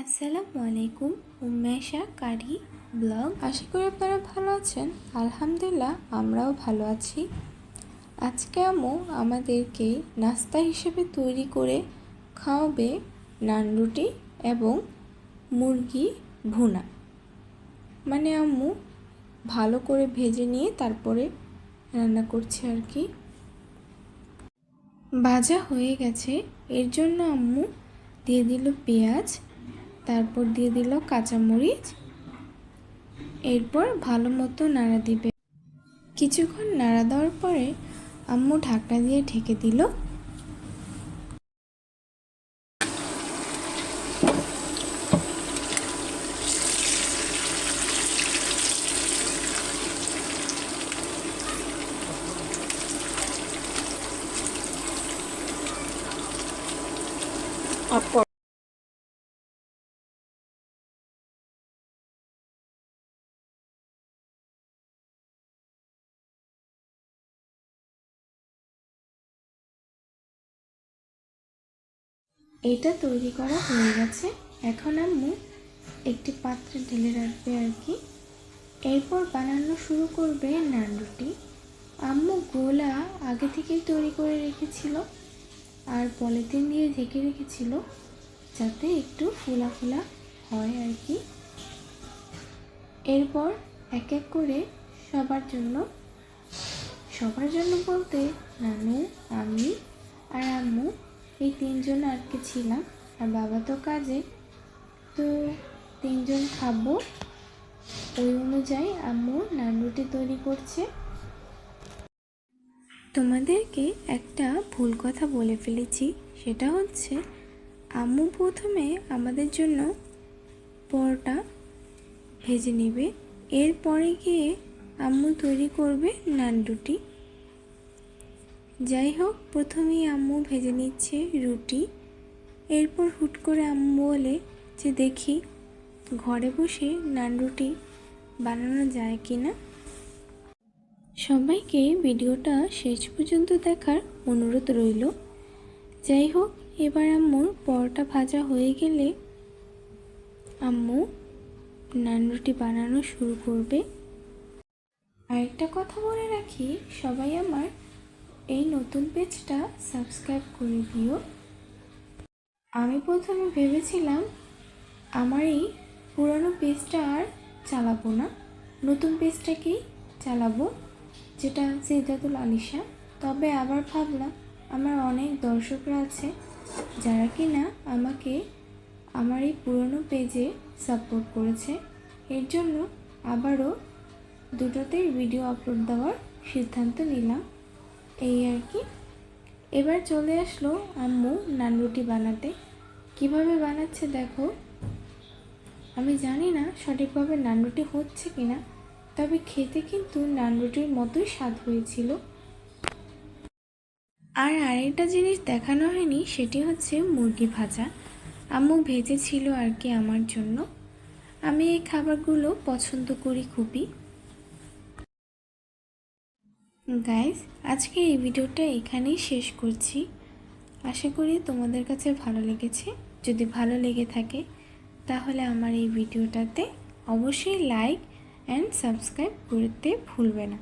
আসসালামু আলাইকুম উমেশা কারি ব্লগ। আশা করি আপনারা ভালো আছেন। আলহামদুলিল্লাহ, আমরাও ভালো আছি। আজকে আম্মু আমাদেরকে নাস্তা হিসেবে তৈরি করে খাওয়াবে নান রুটি এবং মুরগি ভুনা। মানে আম্মু ভালো করে ভেজে নিয়ে তারপরে রান্না করছে আর কি। ভাজা হয়ে গেছে। এর জন্য আম্মু দিয়ে দিল পেঁয়াজ তারপর দিয়ে দিল কাঁচামরিচ। এরপর ভালো মতো নাড়া দিবে। কিছুক্ষণ নাড়া দেওয়ার পরে আম্মু ঢাকনা দিয়ে ঢেকে দিল। এটা তৈরি করা হয়ে গেছে। এখন আম্মু একটি পাত্রে ঢেলে রাখবে আর কি। এরপর বানানো শুরু করবে নান রুটি আম্মু গোলা আগে থেকেই তৈরি করে রেখেছিল আর পলিথিন দিয়ে ঢেকে রেখেছিল যাতে একটু ফোলা ফোলা হয় আর কি। এরপর এক এক করে সবার জন্য সবার জন্য বলতে নানু, আমি আর আম্মু এই তিনজন আর কি ছিলাম। আর বাবা তো কাজে। তো তিনজন খাব। ওই অনুযায়ী আম্মু নান রুটি তৈরি করছে। তোমাদেরকে একটা ভুল কথা বলে ফেলেছি। সেটা হচ্ছে, আম্মু প্রথমে আমাদের জন্য পরোটা ভেজে নেবে। এরপরে গিয়ে আম্মু তৈরি করবে নান রুটি। যাই হোক প্রথমেই আম্মু ভেজে নিচ্ছে রুটি। এরপর হুট করে আম্মু বলে যে, দেখি, ঘরে বসে নান রুটি বানানো যায় কি না সবাইকে ভিডিওটা শেষ পর্যন্ত দেখার অনুরোধ রইল। যাই হোক এবার আম্মুর পরোটা ভাজা হয়ে গেলে আম্মু নান রুটি বানানো শুরু করবে। আরেকটা কথা বলে রাখি, সবাই আমার এই নতুন পেজটা সাবস্ক্রাইব করে দিও। আমি প্রথমে ভেবেছিলাম, আমার এই পুরনো পেজটা আর চালাবো না। নতুন পেজটাকেই চালাবো, যেটা সিদ্ধাতুল আলিশা। তবে আবার ভাবলাম, আমার অনেক দর্শকরা আছে, যারা কি না আমাকে আমার এই পুরনো পেজে সাপোর্ট করেছে। এর জন্য আবারও দুটোতেই ভিডিও আপলোড দেওয়ার সিদ্ধান্ত নিলাম। এই আর কি। এবার চলে আসলো আম্মু নান রুটি বানাতে। কীভাবে বানাচ্ছে দেখো। আমি জানি না সঠিকভাবে নান রুটি হচ্ছে কি না তবে খেতে কিন্তু নান রুটির মতোই স্বাদ হয়েছিল। আর আরেকটা জিনিস দেখানো হয়নি, সেটি হচ্ছে মুরগি ভাজা। আম্মু ভেজেছিল আর কি আমার জন্য। আমি এই খাবারগুলো পছন্দ করি খুবই। গাইজ আজকে এই ভিডিওটা এখানেই শেষ করছি। আশা করি তোমাদের কাছে ভালো লেগেছে। যদি ভালো লেগে থাকে, তাহলে আমার এই ভিডিওটাতে অবশ্যই লাইক অ্যান্ড সাবস্ক্রাইব করতে ভুলবে না।